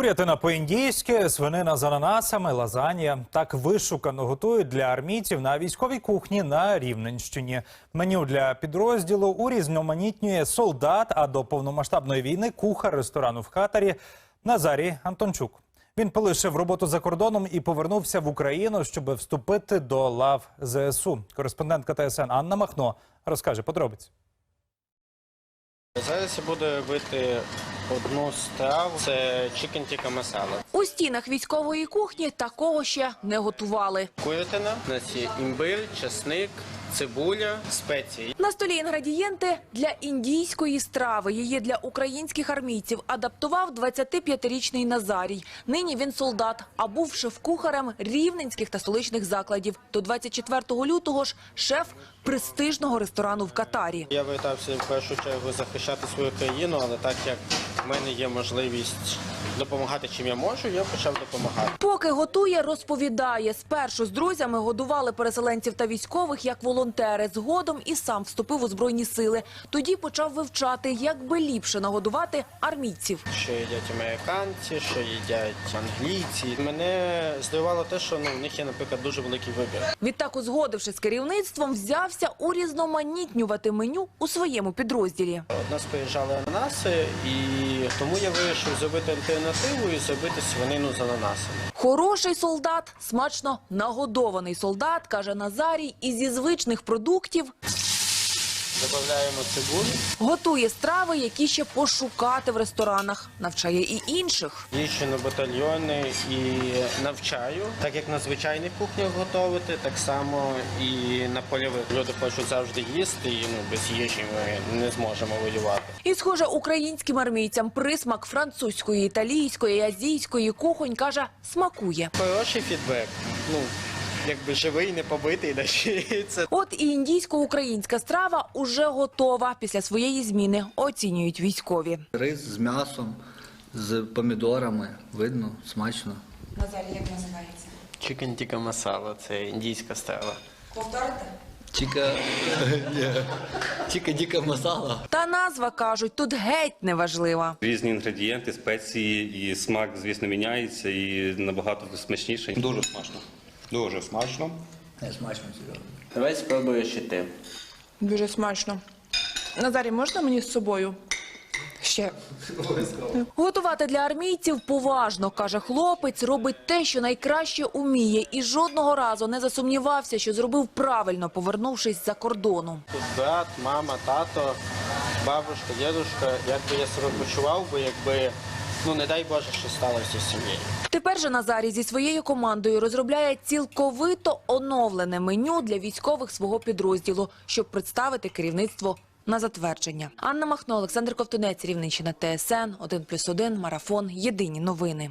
Курятина по-індійськи, свинина з ананасами, лазанія. Так вишукано готують для армійців на військовій кухні на Рівненщині. Меню для підрозділу урізноманітнює солдат, а до повномасштабної війни кухар ресторану в Хатарі Назарій Антончук. Він полишив роботу за кордоном і повернувся в Україну, щоб вступити до лав ЗСУ. Кореспондентка ТСН Анна Махно розкаже подробиці. Зараз я буду робити одну страву. Це чикен тіка масала. У стінах військової кухні такого ще не готували. Курятина, у нас є імбир, чесник, цибуля, спеції. На столі інгредієнти для індійської страви. Її для українських армійців адаптував 25-річний Назарій. Нині він солдат, а був шеф-кухарем рівненських та столичних закладів. До 24 лютого ж шеф престижного ресторану в Катарі. Я вертався в першу чергу захищати свою країну, але так як в мене є можливість допомагати чим я можу, я почав допомагати. Поки готує, розповідає. Спершу з друзями годували переселенців та військових як волонтери. Згодом і сам вступив у Збройні сили. Тоді почав вивчати, як би ліпше нагодувати армійців. Що їдять американці, що їдять англійці. Мене здивувало те, що ну, в них є, наприклад, дуже великий вибір. Відтак, узгодивши з керівництвом, взявся урізноманітнювати меню у своєму підрозділі. От нас приїжджали ананаси, і тому я вирішив зробити альтернативу і зробити свинину з ананасами. Хороший солдат, смачно нагодований солдат, каже Назарій, і зі звичних продуктів Додаємо цибулю. готує страви, які ще пошукати в ресторанах. Навчає і інших. Їжджу на батальйони і навчаю, так як на звичайних кухнях готувати, так само і на польових. Люди хочуть завжди їсти, і ну без їжі ми не зможемо воювати. І, схоже, українським армійцям присмак французької, італійської, азійської кухонь каже смакує. Хороший фідбек. Ну якби живий, не побитий, це. От і індійсько-українська страва уже готова після своєї зміни. Оцінюють військові. Рис з м'ясом, з помідорами. Видно, смачно. Назарій, як називається? Чикен тіка масала, це індійська страва. Повторите? Тіка, ні. тіка діка масала. Та назва кажуть, тут геть не важлива. Різні інгредієнти, спеції, і смак, звісно, міняється і набагато смачніше. Дуже смачно. Дуже смачно. Не смачно серйозно. Давай спробуєш і ти. Дуже смачно. Назарі, можна мені з собою? Ще. Готувати для армійців поважно, каже хлопець, робить те, що найкраще уміє, і жодного разу не засумнівався, що зробив правильно, повернувшись за кордону. Тут брат, мама, тато, бабушка, дідушка. Як би я себе почував би, якби ну не дай Боже, що сталося з сім'єю. Тепер же Назарій зі своєю командою розробляє цілковито оновлене меню для військових свого підрозділу, щоб представити керівництво на затвердження. Анна Махно, Олександр Ковтунець, Рівненщина, ТСН, 1+,1, Марафон. Єдині новини.